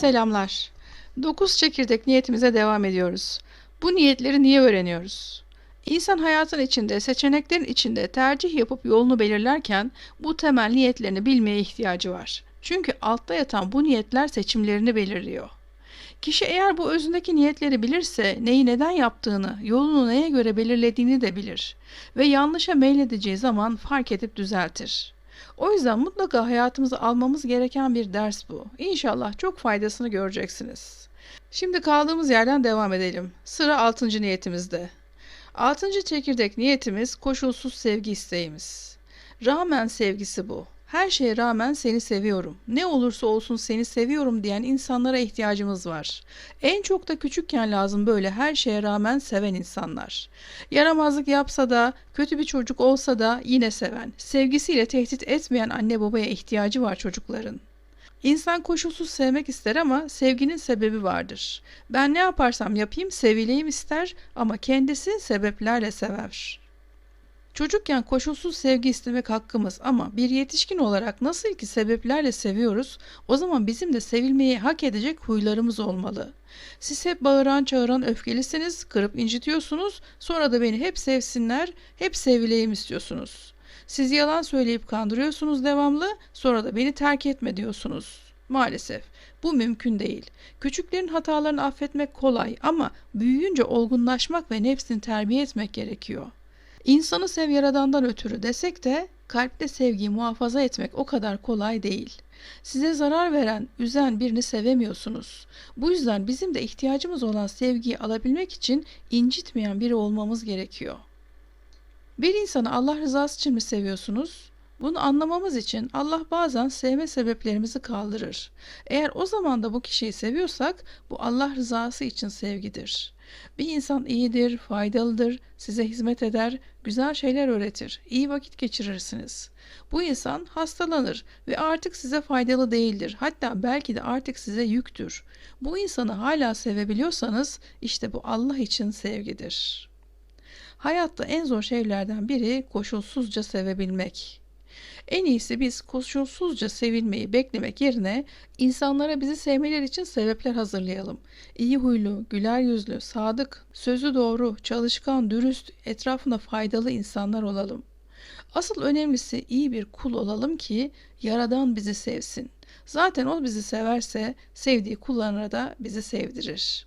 Selamlar. 9 çekirdek niyetimize devam ediyoruz. Bu niyetleri niye öğreniyoruz? İnsan hayatın içinde, seçeneklerin içinde tercih yapıp yolunu belirlerken bu temel niyetlerini bilmeye ihtiyacı var. Çünkü altta yatan bu niyetler seçimlerini belirliyor. Kişi eğer bu özündeki niyetleri bilirse neyi neden yaptığını, yolunu neye göre belirlediğini de bilir ve yanlışa meyledeceği zaman fark edip düzeltir. O yüzden mutlaka hayatımıza almamız gereken bir ders bu. İnşallah çok faydasını göreceksiniz. Şimdi kaldığımız yerden devam edelim. Sıra 6. niyetimizde. 6. çekirdek niyetimiz koşulsuz sevgi isteğimiz. Rağmen sevgisi bu. Her şeye rağmen seni seviyorum. Ne olursa olsun seni seviyorum diyen insanlara ihtiyacımız var. En çok da küçükken lazım böyle her şeye rağmen seven insanlar. Yaramazlık yapsa da, kötü bir çocuk olsa da yine seven, sevgisiyle tehdit etmeyen anne babaya ihtiyacı var çocukların. İnsan koşulsuz sevmek ister ama sevginin sebebi vardır. Ben ne yaparsam yapayım sevileyim ister ama kendisi sebeplerle sever. Çocukken koşulsuz sevgi istemek hakkımız ama bir yetişkin olarak nasıl ki sebeplerle seviyoruz, o zaman bizim de sevilmeyi hak edecek huylarımız olmalı. Siz hep bağıran çağıran öfkelisiniz, kırıp incitiyorsunuz, sonra da beni hep sevsinler, hep sevileyim istiyorsunuz. Siz yalan söyleyip kandırıyorsunuz devamlı, sonra da beni terk etme diyorsunuz. Maalesef bu mümkün değil. Küçüklerin hatalarını affetmek kolay ama büyüyünce olgunlaşmak ve nefsini terbiye etmek gerekiyor. İnsanı sev yaradandan ötürü desek de kalpte sevgiyi muhafaza etmek o kadar kolay değil. Size zarar veren, üzen birini sevemiyorsunuz. Bu yüzden bizim de ihtiyacımız olan sevgiyi alabilmek için incitmeyen biri olmamız gerekiyor. Bir insanı Allah rızası için mi seviyorsunuz? Bunu anlamamız için Allah bazen sevme sebeplerimizi kaldırır. Eğer o zaman da bu kişiyi seviyorsak bu Allah rızası için sevgidir. Bir insan iyidir, faydalıdır, size hizmet eder, güzel şeyler öğretir, iyi vakit geçirirsiniz. Bu insan hastalanır ve artık size faydalı değildir. Hatta belki de artık size yüktür. Bu insanı hala sevebiliyorsanız işte bu Allah için sevgidir. Hayatta en zor şeylerden biri koşulsuzca sevebilmek. En iyisi biz koşulsuzca sevilmeyi beklemek yerine insanlara bizi sevmeleri için sebepler hazırlayalım. İyi huylu, güler yüzlü, sadık, sözü doğru, çalışkan, dürüst, etrafına faydalı insanlar olalım. Asıl önemlisi iyi bir kul olalım ki Yaradan bizi sevsin. Zaten o bizi severse sevdiği kullarına da bizi sevdirir.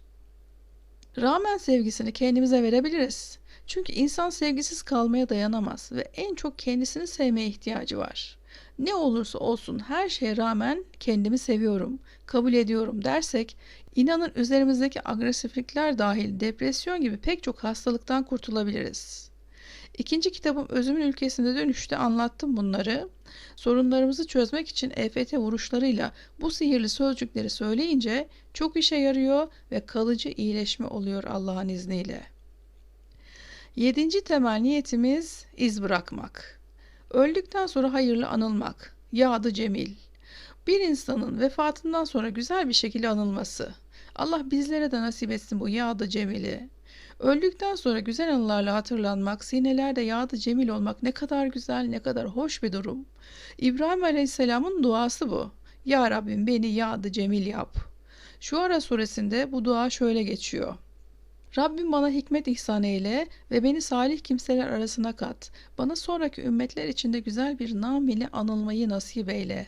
Rağmen sevgisini kendimize verebiliriz. Çünkü insan sevgisiz kalmaya dayanamaz ve en çok kendisini sevmeye ihtiyacı var. Ne olursa olsun her şeye rağmen kendimi seviyorum, kabul ediyorum dersek inanın üzerimizdeki agresiflikler dahil depresyon gibi pek çok hastalıktan kurtulabiliriz. İkinci kitabım Özümün Ülkesinde Dönüşte anlattım bunları. Sorunlarımızı çözmek için EFT vuruşlarıyla bu sihirli sözcükleri söyleyince çok işe yarıyor ve kalıcı iyileşme oluyor Allah'ın izniyle. Yedinci temel niyetimiz iz bırakmak. Öldükten sonra hayırlı anılmak. Yadı cemil. Bir insanın vefatından sonra güzel bir şekilde anılması. Allah bizlere de nasip etsin bu yadı cemili. Öldükten sonra güzel anılarla hatırlanmak, sinelerde yadı cemil olmak ne kadar güzel, ne kadar hoş bir durum. İbrahim Aleyhisselam'ın duası bu. Ya Rabbim beni yadı cemil yap. Şu ara suresinde bu dua şöyle geçiyor. Rabbim bana hikmet ihsan eyle ve beni salih kimseler arasına kat. Bana sonraki ümmetler içinde güzel bir nam ile anılmayı nasip eyle.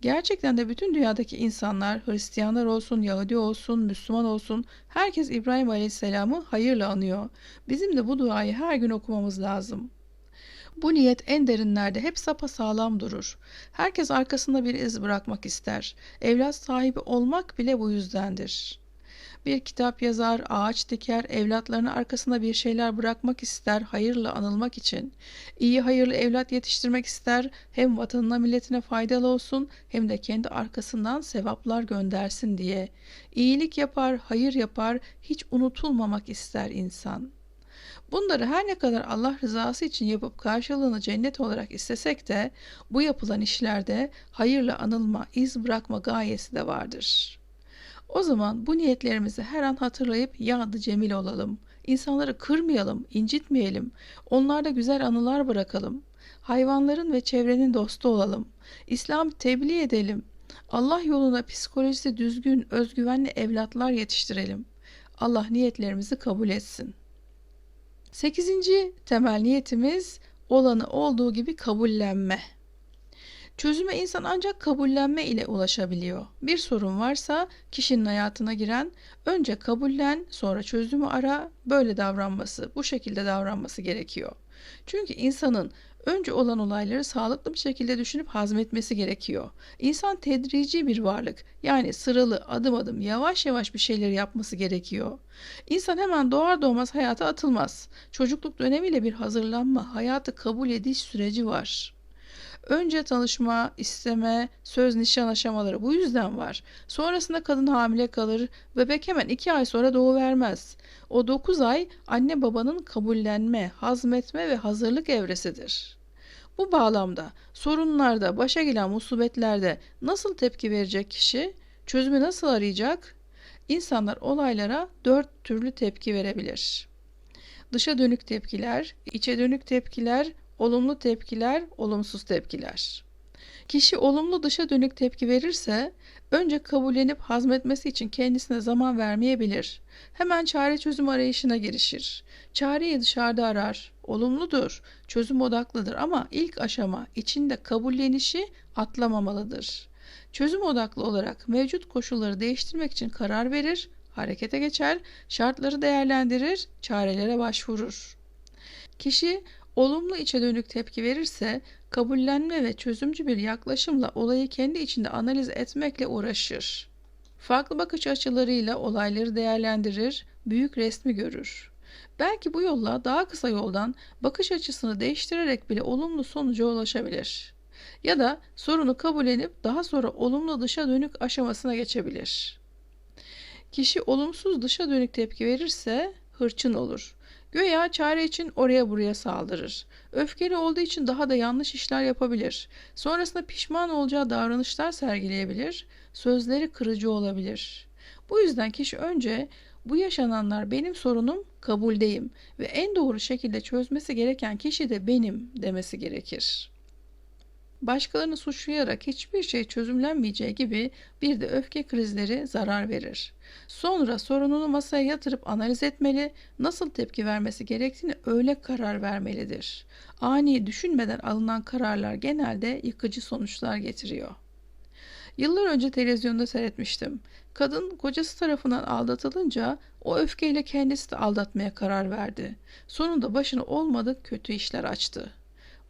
Gerçekten de bütün dünyadaki insanlar, Hristiyanlar olsun, Yahudi olsun, Müslüman olsun, herkes İbrahim Aleyhisselam'ı hayırla anıyor. Bizim de bu duayı her gün okumamız lazım. Bu niyet en derinlerde hep sapa sağlam durur. Herkes arkasında bir iz bırakmak ister. Evlat sahibi olmak bile bu yüzdendir. Bir kitap yazar, ağaç diker, evlatlarının arkasında bir şeyler bırakmak ister, hayırla anılmak için. İyi hayırlı evlat yetiştirmek ister, hem vatanına milletine faydalı olsun hem de kendi arkasından sevaplar göndersin diye. İyilik yapar, hayır yapar, hiç unutulmamak ister insan.'' Bunları her ne kadar Allah rızası için yapıp karşılığını cennet olarak istesek de bu yapılan işlerde hayırla anılma, iz bırakma gayesi de vardır. O zaman bu niyetlerimizi her an hatırlayıp yadı cemil olalım. İnsanları kırmayalım, incitmeyelim. Onlarda güzel anılar bırakalım. Hayvanların ve çevrenin dostu olalım. İslam tebliğ edelim. Allah yolunda psikolojisi düzgün, özgüvenli evlatlar yetiştirelim. Allah niyetlerimizi kabul etsin. Sekizinci temel niyetimiz olanı olduğu gibi kabullenme. Çözüme insan ancak kabullenme ile ulaşabiliyor. Bir sorun varsa kişinin hayatına giren önce kabullen sonra çözümü ara böyle davranması, bu şekilde davranması gerekiyor. Çünkü insanın önce olan olayları sağlıklı bir şekilde düşünüp hazmetmesi gerekiyor. İnsan tedrici bir varlık. Yani sıralı, adım adım, yavaş yavaş bir şeyleri yapması gerekiyor. İnsan hemen doğar doğmaz hayata atılmaz. Çocukluk dönemiyle bir hazırlanma, hayatı kabul ediş süreci var. Önce tanışma, isteme, söz nişan aşamaları bu yüzden var. Sonrasında kadın hamile kalır, bebek hemen iki ay sonra doğuvermez. O dokuz ay anne babanın kabullenme, hazmetme ve hazırlık evresidir. Bu bağlamda sorunlarda, başa gelen musibetlerde nasıl tepki verecek kişi, çözümü nasıl arayacak? İnsanlar olaylara dört türlü tepki verebilir. Dışa dönük tepkiler, içe dönük tepkiler, olumlu tepkiler, olumsuz tepkiler. Kişi olumlu dışa dönük tepki verirse önce kabullenip hazmetmesi için kendisine zaman vermeyebilir. Hemen çare çözüm arayışına girişir. Çareyi dışarıda arar. Olumludur, çözüm odaklıdır ama ilk aşama içinde kabullenişi atlamamalıdır. Çözüm odaklı olarak mevcut koşulları değiştirmek için karar verir, harekete geçer, şartları değerlendirir, çarelere başvurur. Kişi olumlu içe dönük tepki verirse kabullenme ve çözümcü bir yaklaşımla olayı kendi içinde analiz etmekle uğraşır. Farklı bakış açılarıyla olayları değerlendirir, büyük resmi görür. Belki bu yolla daha kısa yoldan bakış açısını değiştirerek bile olumlu sonuca ulaşabilir. Ya da sorunu kabullenip daha sonra olumlu dışa dönük aşamasına geçebilir. Kişi olumsuz dışa dönük tepki verirse hırçın olur. Göya çare için oraya buraya saldırır. Öfkeli olduğu için daha da yanlış işler yapabilir. Sonrasında pişman olacağı davranışlar sergileyebilir. Sözleri kırıcı olabilir. Bu yüzden kişi önce bu yaşananlar benim sorunum, kabuldeyim ve en doğru şekilde çözmesi gereken kişi de benim demesi gerekir. Başkalarını suçlayarak hiçbir şey çözümlenmeyeceği gibi bir de öfke krizleri zarar verir. Sonra sorununu masaya yatırıp analiz etmeli, nasıl tepki vermesi gerektiğini öyle karar vermelidir. Ani düşünmeden alınan kararlar genelde yıkıcı sonuçlar getiriyor. Yıllar önce televizyonda seyretmiştim. Kadın kocası tarafından aldatılınca o öfkeyle kendisi de aldatmaya karar verdi. Sonunda başına olmadık kötü işler açtı.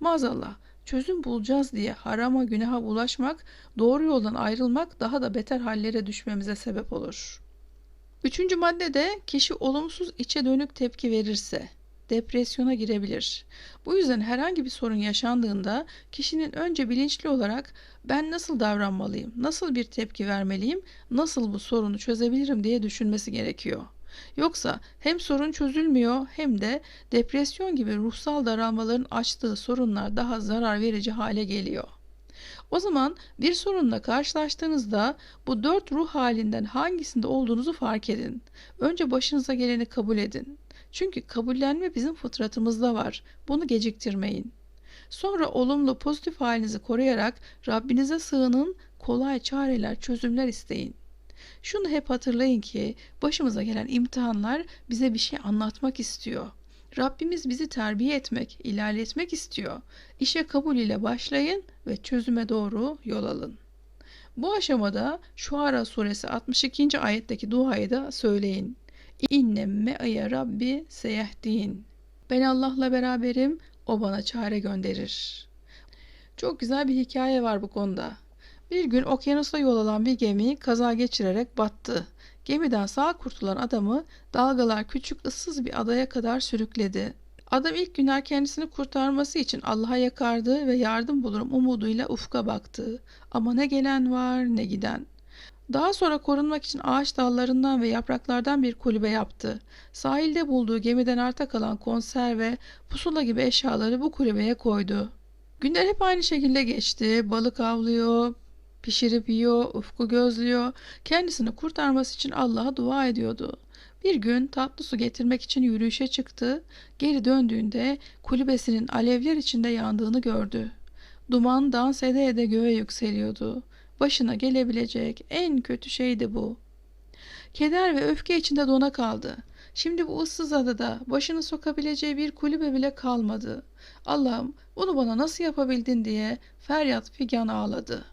Maazallah çözüm bulacağız diye harama günaha bulaşmak, doğru yoldan ayrılmak daha da beter hallere düşmemize sebep olur. Üçüncü maddede kişi olumsuz içe dönük tepki verirse depresyona girebilir. Bu yüzden herhangi bir sorun yaşandığında kişinin önce bilinçli olarak ben nasıl davranmalıyım, nasıl bir tepki vermeliyim, nasıl bu sorunu çözebilirim diye düşünmesi gerekiyor. Yoksa hem sorun çözülmüyor hem de depresyon gibi ruhsal daralmaların açtığı sorunlar daha zarar verici hale geliyor. O zaman bir sorunla karşılaştığınızda bu dört ruh halinden hangisinde olduğunuzu fark edin. Önce başınıza geleni kabul edin. Çünkü kabullenme bizim fıtratımızda var. Bunu geciktirmeyin. Sonra olumlu pozitif halinizi koruyarak Rabbinize sığının, kolay çareler, çözümler isteyin. Şunu hep hatırlayın ki başımıza gelen imtihanlar bize bir şey anlatmak istiyor. Rabbimiz bizi terbiye etmek, ilerletmek istiyor. İşe kabul ile başlayın ve çözüme doğru yol alın. Bu aşamada Şuara suresi 62. ayetteki duayı da söyleyin. İnne me'ye Rabbi seyehdin. Ben Allah'la beraberim, o bana çare gönderir. Çok güzel bir hikaye var bu konuda. Bir gün okyanusta yol alan bir gemi kaza geçirerek battı. Gemiden sağ kurtulan adamı dalgalar küçük ıssız bir adaya kadar sürükledi. Adam ilk günler kendisini kurtarması için Allah'a yakardı ve yardım bulurum umuduyla ufka baktı. Ama ne gelen var ne giden. Daha sonra korunmak için ağaç dallarından ve yapraklardan bir kulübe yaptı. Sahilde bulduğu gemiden arta kalan konserve, pusula gibi eşyaları bu kulübeye koydu. Günler hep aynı şekilde geçti. Balık avlıyor, Pişirip yiyor, ufku gözlüyor. Kendisini kurtarması için Allah'a dua ediyordu. Bir gün tatlı su getirmek için yürüyüşe çıktı. Geri döndüğünde kulübesinin alevler içinde yandığını gördü. Duman dans ede ede göğe yükseliyordu. Başına gelebilecek en kötü şey de bu. Keder ve öfke içinde dona kaldı. Şimdi bu ıssız adada başını sokabileceği bir kulübe bile kalmadı. Allah'ım bunu bana nasıl yapabildin diye feryat figan ağladı.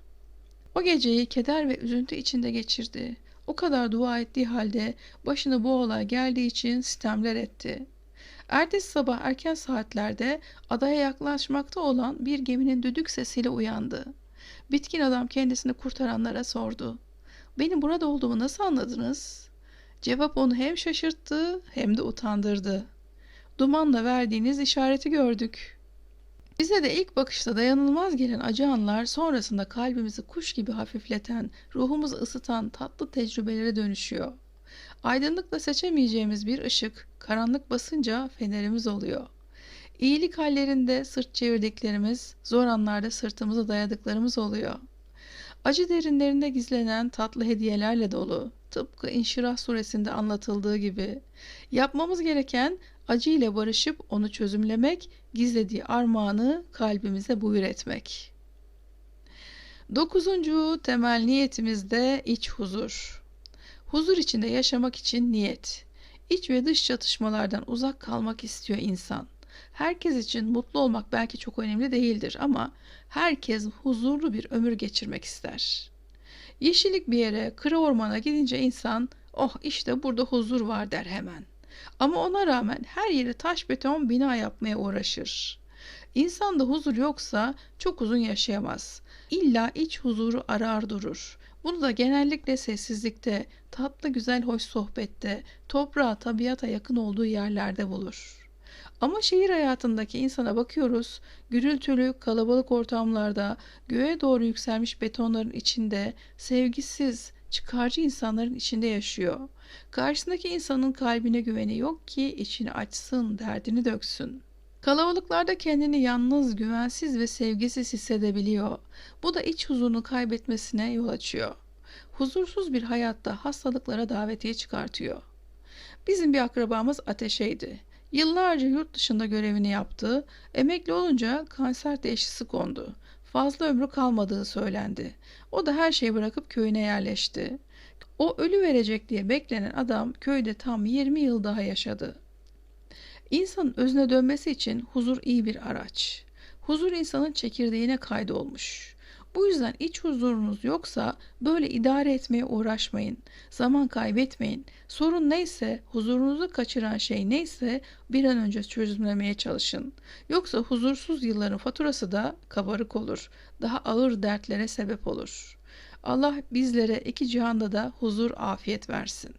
O geceyi keder ve üzüntü içinde geçirdi. O kadar dua ettiği halde başına bu olay geldiği için sitemler etti. Ertesi sabah erken saatlerde adaya yaklaşmakta olan bir geminin düdük sesiyle uyandı. Bitkin adam kendisini kurtaranlara sordu. Benim burada olduğumu nasıl anladınız? Cevap onu hem şaşırttı hem de utandırdı. Dumanla verdiğiniz işareti gördük. Bize de ilk bakışta dayanılmaz gelen acı anlar sonrasında kalbimizi kuş gibi hafifleten, ruhumuzu ısıtan tatlı tecrübelere dönüşüyor. Aydınlıkla seçemeyeceğimiz bir ışık, karanlık basınca fenerimiz oluyor. İyilik hallerinde sırt çevirdiklerimiz, zor anlarda sırtımızı dayadıklarımız oluyor. Acı derinlerinde gizlenen tatlı hediyelerle dolu, tıpkı İnşirah suresinde anlatıldığı gibi. Yapmamız gereken acı barışıp onu çözümlemek, gizlediği armağanı kalbimize buyur etmek. Dokuzuncu temel niyetimizde iç huzur. Huzur içinde yaşamak için niyet. İç ve dış çatışmalardan uzak kalmak istiyor insan. Herkes için mutlu olmak belki çok önemli değildir ama herkes huzurlu bir ömür geçirmek ister. Yeşillik bir yere, kırı ormana gidince insan, oh işte burada huzur var der hemen. Ama ona rağmen her yere taş beton bina yapmaya uğraşır. İnsanda huzur yoksa çok uzun yaşayamaz. İlla iç huzuru arar durur. Bunu da genellikle sessizlikte, tatlı güzel hoş sohbette, toprağa, tabiata yakın olduğu yerlerde bulur. Ama şehir hayatındaki insana bakıyoruz, gürültülü, kalabalık ortamlarda, göğe doğru yükselmiş betonların içinde, sevgisiz, çıkarcı insanların içinde yaşıyor. Karşısındaki insanın kalbine güveni yok ki içini açsın, derdini döksün. Kalabalıklarda kendini yalnız, güvensiz ve sevgisiz hissedebiliyor. Bu da iç huzurunu kaybetmesine yol açıyor. Huzursuz bir hayatta hastalıklara davetiye çıkartıyor. Bizim bir akrabamız ateşeydi. Yıllarca yurt dışında görevini yaptı. Emekli olunca kanser teşhisi kondu. Fazla ömrü kalmadığı söylendi. O da her şeyi bırakıp köyüne yerleşti. O ölü verecek diye beklenen adam köyde tam 20 yıl daha yaşadı. İnsanın özüne dönmesi için huzur iyi bir araç. Huzur insanın çekirdeğine kaydolmuş. Bu yüzden iç huzurunuz yoksa böyle idare etmeye uğraşmayın. Zaman kaybetmeyin. Sorun neyse, huzurunuzu kaçıran şey neyse bir an önce çözümlemeye çalışın. Yoksa huzursuz yılların faturası da kabarık olur. Daha ağır dertlere sebep olur. Allah bizlere iki cihanda da huzur, afiyet versin.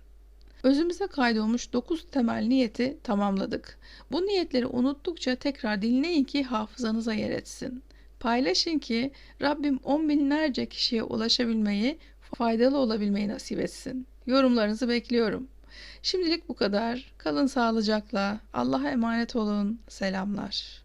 Özümüze kaydolmuş 9 temel niyeti tamamladık. Bu niyetleri unuttukça tekrar dinleyin ki hafızanıza yer etsin. Paylaşın ki Rabbim on binlerce kişiye ulaşabilmeyi, faydalı olabilmeyi nasip etsin. Yorumlarınızı bekliyorum. Şimdilik bu kadar. Kalın sağlıcakla. Allah'a emanet olun. Selamlar.